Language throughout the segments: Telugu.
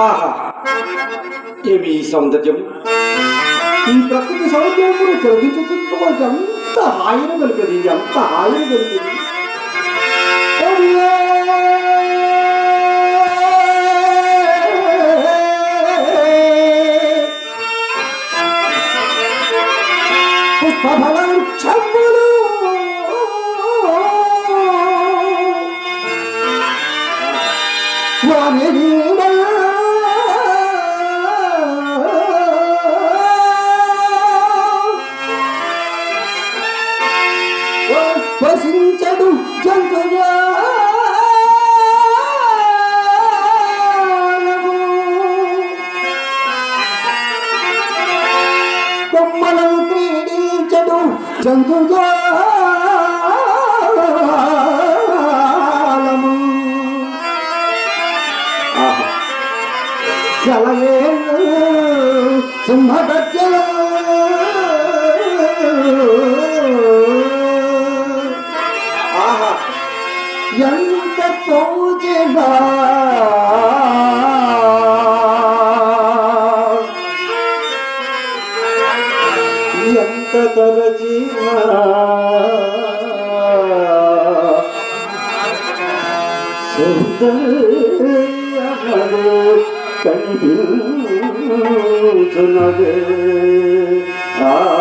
ఆహా. ఏమి సౌందర్యం? ఈ ప్రకృతి సౌందర్యమును తొలగించుతున్నటువంటి ఎంత హాయిని కలిపేది ఎంత హాయిని కలిపేది పుష్పఫల వసించడు జంతుజాలము చూచినా ఎంత తరచినా సౌందర్యమదే కనిపించునదే ఆ ఆ,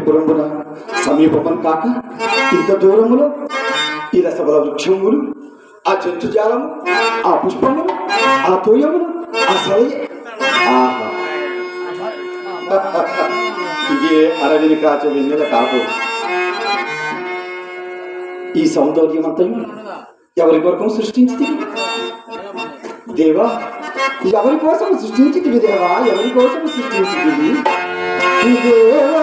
పురంబున సమీపమని కాక ఇంత దూరములో ఈ రసబల వృక్షములు ఆ చెట్టు జాలము ఆ పుష్పములు ఆ తోయములు ఆ సలయ ఇదే అరవిని కాచ వెన్నెల కాదు ఈ సౌందర్యం అంతయు ఎవరి కొరకు సృష్టించింది దేవా ఎవరి కోసం సృష్టించింది దేవా? ఎవరి కోసం సృష్టించింది దేవా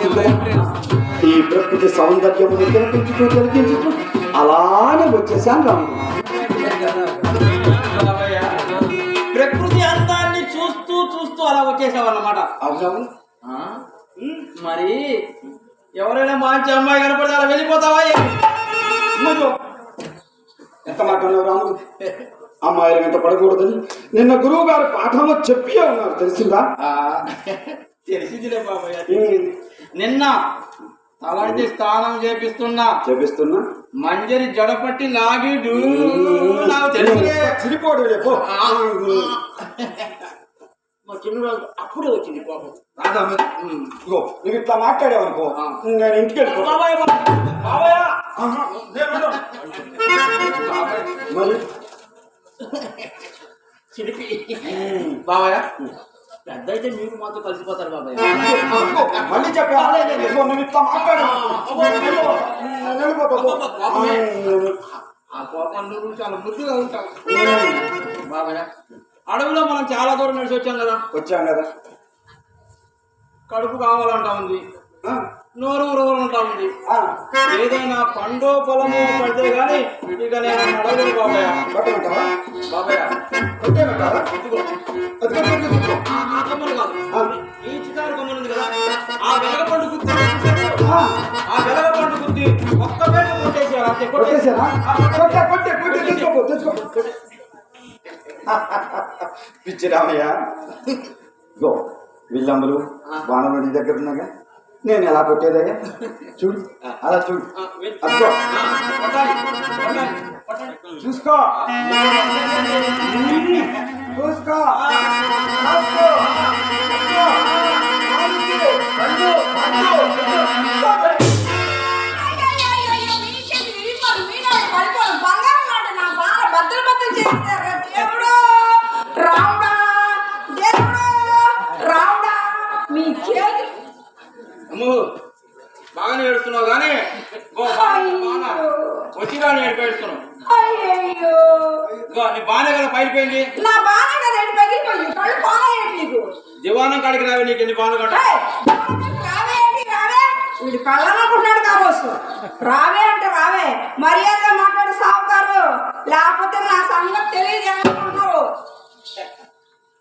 ఈ ప్రకృతి సౌందర్యము తిలకించుతూ తిలకించుతూ అలానే వచ్చేసాను రాముడు ప్రకృతి అందాన్ని చూస్తూ చూస్తూ అలా వచ్చేసావు అన్నమాట అవును మరి ఎవరైనా మంచి అమ్మాయి కనపడితే అలా వెళ్ళిపోతావా. ఎంత మాట అన్నావు రాముడు అమ్మాయిలు వెంట పడకూడదని నిన్న గురువు గారు పాఠంలో చెప్పి ఉన్నారు. తెలిసిందా? ఆ, తెలిసిందిలే బాబయ్య ఉమ్, నిన్న తలంటి స్నానం చేపిస్తున్నా. చేపిస్తున్నా. మంజరి జడపట్టి లాగిడు. చిరిపోడు అప్పుడే వచ్చింది కోపం? ఇగో నువ్వు ఇట్లా మాట్లాడావనుకో. నేను ఇంటికి వెళ్ళిపో. మరి బాబాయ్. పెద్ద అయితే మీరు మాతో కలిసిపోతారు బాబాయ్ మళ్ళీ. ఆ, కోపంలో చాలా ముద్దుగా ఉంటావు బాబాయ్ అడవిలో మనం చాలా దూరం నడిచి వచ్చాం కదా వచ్చాం కదా కడుపు కావాలంటా ఉంది నోరు ఊరవాలంటా ఉంది. ఆ, ఏదైనా పండు పొలము పడితే గాని ఇక నేను అడగలేదు బాబాయ్. ఆ. ఈ చితారు కదా. వెలగ పండు గుర్తు ఆ, ఆ వెలగ పండు గుర్తి ఒక్క పేట కొట్టేసారు? అంతే కొట్టేసి కొట్టేశారా కొట్టే కొట్టే కొట్టే తెచ్చుకోపో తెచ్చుకో పిచ్చి రామయ్య. గో విల్లమ్మలు బాణం నీ దగ్గర ఉన్నాగా నేను ఎలా కొట్టేదయ్యా చూడు అలా చూడు ఆ, వెళ్ళు. అదిగో ఆ, కొట్టాలి, కొట్టాలి, కొట్టాలి. చూసుకో చూసుకో రాసుకో. చూసుకో.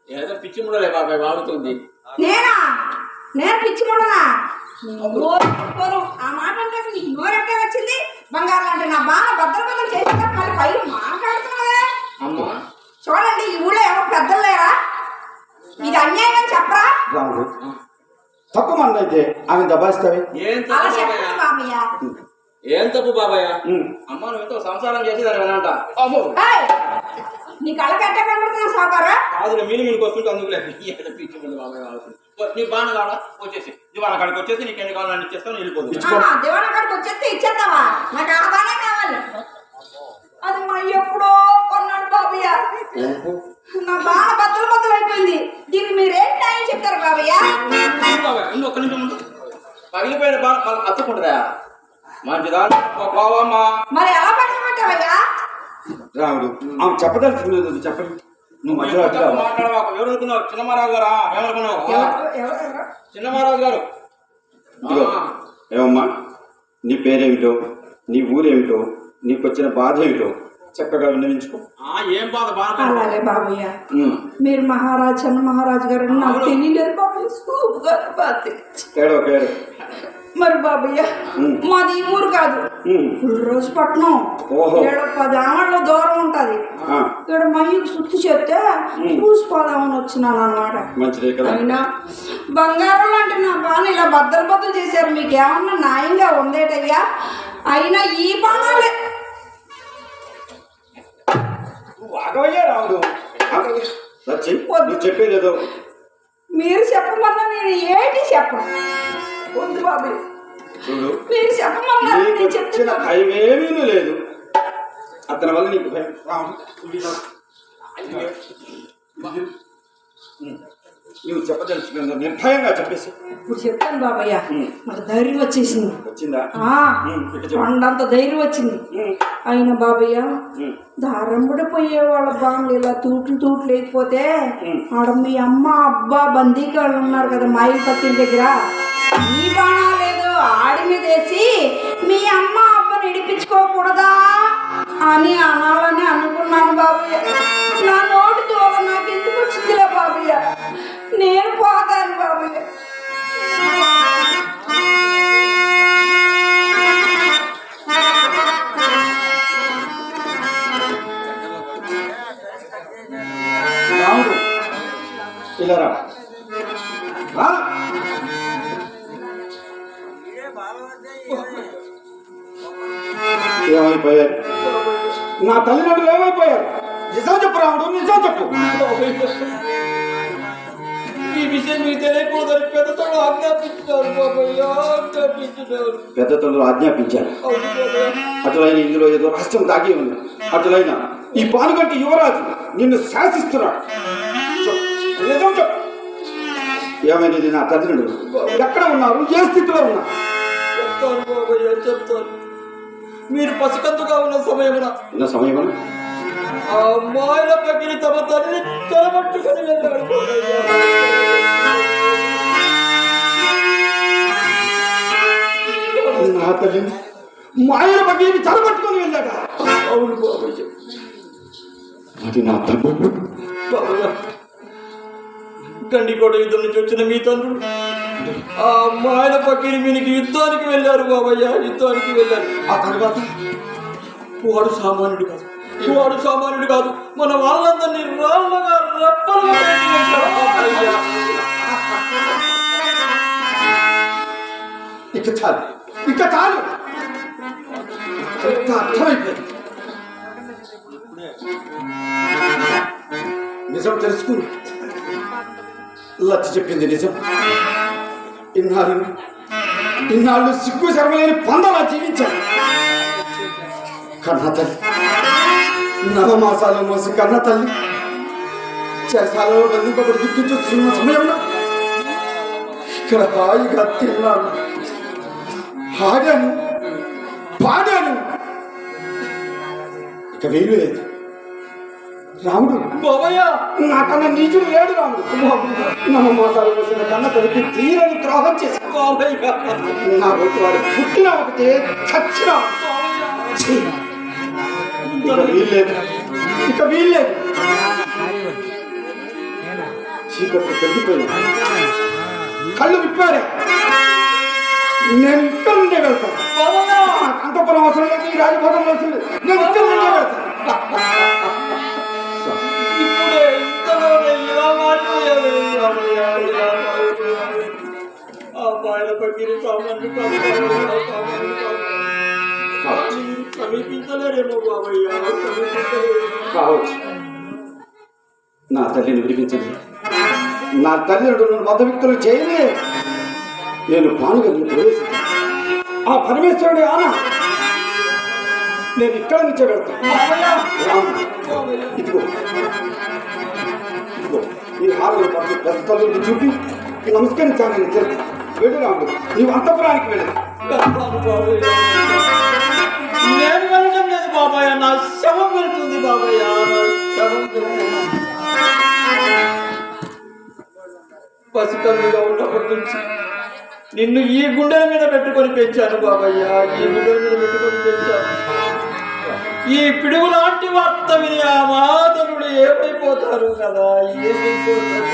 ఏదో పిచ్చి ముడలే బాబాయ్ బాగుతుంది నేనా? నేను పిచ్చి మొండనా ఆ మాట అంటే అసలు నీకు నోరెట్టే వచ్చింది? బంగారం అంటే నా బాగా బద్దలు బద్దలు మళ్ళీ పైకి మాట్లాడుతున్నావే? అమ్మా. చూడండి ఈ ఊళ్ళో ఎవరు పెద్దలు లేరా? ఇది అన్యాయం అని చెప్పరా? రాముడు తక్కువ మంది అయితే ఆమె దబాయిస్తావే? ఏం అలా తప్పు చెప్పండి మామయ్య ఏం తప్పు బాబాయ్. అమ్మ నువ్వు ఎంతో సంసారం చేసి దాని వినంట అమ్మో ఏయ్, నీ కళ్ళకి ఎట్ట కనబడుతున్నా సావుకారా కాదు మీని మీనికి వస్తుంటే అందుకు లేదు. ముడలు బాబాయ్ బాగుతుంది నీ బాణ కావాలా? వచ్చేసి దివాన కాడికి వచ్చేసి నీకు ఎన్ని కావాలని ఇచ్చేస్తాను వెళ్ళిపోతుంది ఆహా, దివాణ కాడికి వచ్చేస్తే ఇచ్చేస్తావా? నాకు ఆ బానే కావాలి. అది మా ఎప్పుడో కొన్నాడు బాబయ్య. నా బాగా బద్దలు బద్దలు అయిపోయింది. దీనికి మీరేం న్యాయం చెప్తారు బాబయ్య? ఒక్క నిమిషం పగిలిపోయిన బాణ మళ్ళీ అత్తుకుంటుందా? మంచిదా? బావమ్మా మరి ఎలా పట్టుకుంటావయ్యా? రాముడు. ఆమె చెప్పదలుచుకున్నది చెప్పండి. నువ్వు మధ్యలో అడ్డురావా? మాట్లాడవాకు ఎవరు అనుకున్నావు చిన్నమారాజు గారా? ఏమనుకున్నావు? చిన్నమారాజు గారు. ఏమమ్మా? నీ పేరేమిటో? నీ ఊరేమిటో? నీకు వచ్చిన బాధ ఏమిటో చక్కగా విన్నవించుకో. ఆ, ఏం బాధ? బాధ అలాగే బాబయ్య. మీరు మహారాజ్ చన్న మహారాజు గారు నాకు అవును. తెలియలేదు బాబయ్య. సూపుగా బాధ ఏడో పేరు మరి బాబయ్య. మాది ఈ ఊరు కాదు. రోజు పట్నం. ఏడు పది ఆమళ్ళ దూరం ఉంటది. ఇక్కడ మయ్యకు సుత్తి చెప్తే చూసిపోదామని వచ్చినాను అనమాట అయినా బంగారం లాంటి నా బాగా ఇలా బద్దలు బద్దలు చేశారు. మీకు ఏమన్నా న్యాయంగా ఉందేటయ్యా? అయినా ఈ బాణాలే. నువ్వు చెప్పేది మీరు చెప్పమన్నా నేను ఏంటి చెప్పను? వద్దు బాబు. చూడు మీరు నేను చెప్తున్నా భయం ఏమీ లేదు. అతని వల్ల నీకు భయం. నువ్వు చెప్పదలుచుకున్నా నిర్భయంగా చెప్పేసి. ఇప్పుడు చెప్తాను బాబయ్య. నాకు ధైర్యం వచ్చేసింది. వచ్చిందా. కొండంత ధైర్యం వచ్చింది. అయినా బాబయ్య. దారంబడి పోయే వాళ్ళ బాగుంది ఇలా తూట్లు తూట్లు లేకపోతే. ఆడ మీ అమ్మ అబ్బా బందీకాళ్ళు ఉన్నారు కదా మాయి పత్తి దగ్గర. ఈ బాణాలేదో ఆడి మీద వేసి మీ అమ్మ అప్ప ఇడిపించుకోకూడదా? అని అనాలని అనుకున్నాను బాబయ్య. నా నోటి దూర నాకు ఎందుకు వచ్చిందిలే బాబయ్య? నేను పోతాను బాబయ్య. ఇలా ఏమైపోయారు నా తల్లిదండ్రులు ఏమైపోయారు? నిజం చెప్పు రాముడు నిజం చెప్పు. ఈ విషయం మీకు తెలియకూడదని ఆజ్ఞాపించారు బాబయ్య ఆజ్ఞాపించారు పెద్ద తల్లులు ఆజ్ఞాపించారు. అటులైన ఇందులో ఏదో రహస్యం దాగి ఉంది. అటులైన ఈ పానుగంటి యువరాజు నిన్ను శాసిస్తున్నాడు. నిజం చెప్పు. ఏమైనది నా తల్లిదండ్రులు? ఎక్కడ ఉన్నారు? ఏ స్థితిలో ఉన్నారు? చెప్తాను బాబయ్య చెప్తాను? మీరు పసికందుగా ఉన్న సమయమున ఉన్న సమయం ఆ అమ్మాయిల పగిలి తమ తల్లిని తలబట్టుకుని వెళ్ళాడు. నా తల్లి మాయల బగ్గీని చదబట్టుకొని వెళ్ళాక అవును బాబయ్య అది నా తమ్ముడు బాబయ్య గండికోట యుద్ధం నుంచి వచ్చిన మీ తండ్రులు ఆ అమ్మాయిల పక్కని మీకు యుద్ధానికి వెళ్ళారు బాబయ్య యుద్ధానికి వెళ్ళారు. ఆ తర్వాత వాడు సామాన్యుడు కాదు. వాడు సామాన్యుడు కాదు. మన వాళ్ళందరినీ రాళ్ళగా రప్పలుగా ఇక చాలు. ఇక చాలు. అర్థమైపోయింది. నిజం తెలుసుకుని లచ్చి చెప్పింది నిజం. ఇన్నాళ్ళు ఇన్నాళ్ళు సిగ్గు శర్మలేని పందలా జీవించాను. కన్న తల్లి నవమాసాలు మోసి కన్న తల్లి చేసాలలో బంధింపబడి దిక్కు చూస్తున్న సమయంలో ఇక్కడ హాయిగా తిన్నాను. ఆడాను పాడాను. ఇక వేలు లేదు. రాముడు. బాబయ్య! నాకన్నా నీచుడు లేడు రాముడు. నవమాసాలు మోసిన కన్న తల్లికి తీరని ద్రోహం చేసి బాబయ్య! నా కొడుకు వాడు పుట్టిన ఒకటే చచ్చిన! ఇక వీల్లేదు. ఇక వీల్లేదు. చీకట్లు పెరిగిపోయింది కళ్ళు విప్పారే. నేను ఇక్కడ నుండే వెళ్తాను. అంతపురం అవసరం లేదు ఈ రాజభోగం అవసరం లేదు. నేను ఇక్కడ నుండే వెళ్తాను. సామాన్లు కాదు. కావచ్చు. సమీపించలేరేమో బాబయ్య కావచ్చు నా తల్లిని విడిపించండి నా తల్లిదండ్రులను మత వ్యక్తులు చేయలే. నేను పానుగల్ని ప్రవేశించాను. ఆ పరమేశ్వరుడు ఆనా. నేను ఇక్కడ నుంచే వెళ్తాను. ఇదిగో. ఇదిగో ఈ హారని పట్ల పెద్ద తల్లిని చూపి నమస్కరించాలని తెలుసు వెళ్ళు రాముడు నీవు అంతపురానికి వెళ్ళు నేను వెళ్ళడం లేదు బాబాయ్ నా శవం వెళ్తుంది బాబాయ్ నా శవం వెళ్తుంది. ఉన్నప్పటి నుంచి నిన్ను ఈ గుండెల మీద పెట్టుకొని పెంచాను బాబయ్య ఈ గుండెల మీద పెట్టుకొని పెంచాను. ఈ పిడుగు లాంటి వార్త విని ఆ మాతనుడు ఏమైపోతారు కదా? ఏమైపోతారు?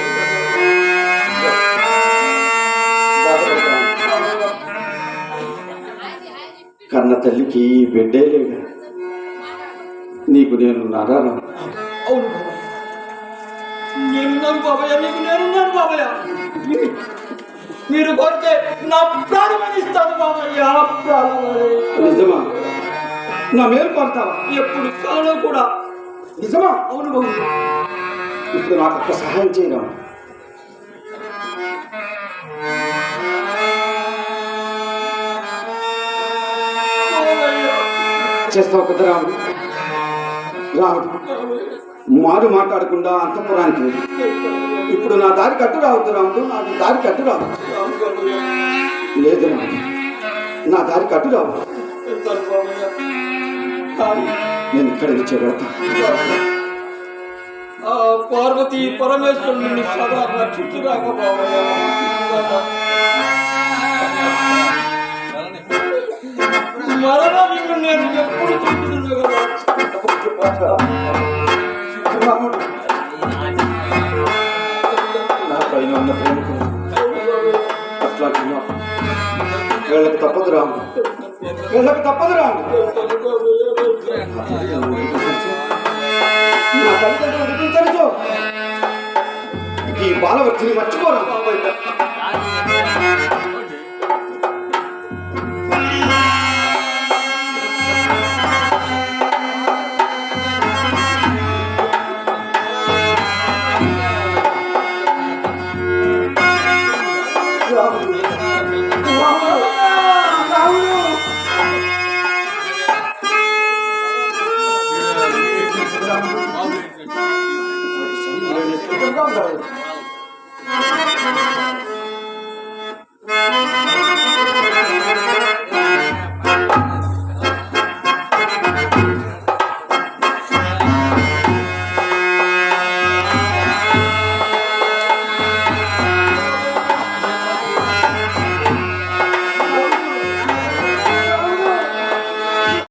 కన్న తల్లికి బిడ్డే లేడు. నీకు నేను నరాను అవును నీకు నేనున్నాను మీరు కోరితే నా ప్రాణమని ఇస్తాను బాబాయ్ ఆ ప్రాణమని నిజమా? నా మేలు పడతావా ఎప్పుడు కాలో కూడా నిజమా? అవును బాబు. ఇప్పుడు నాకు ఒక్క సహాయం చేయడం చేస్తావు కదా రాముడు? రాముడు. మారు మాట్లాడకుండా అంతఃపురానికి. ఇప్పుడు నా దారి కట్టు రావద్దు రాముడు నాకు దారి కట్టు రావద్దు. లేదు రాముడు నా దారి కట్టు రావద్దు. నేను ఇక్కడ ఆ పార్వతి పరమేశ్వరుని సదా రక్షించుగాక నిన్ను నేను ఎప్పుడు నా పైన ఉన్న ప్రేమకు అట్లాంటి మా- వీళ్ళకి తప్పదు రాము. వీళ్ళకి తప్పదు రాము. నా తల్లిదండ్రులు విడిపించరు ఈ బాలవర్తిని మర్చిపోరా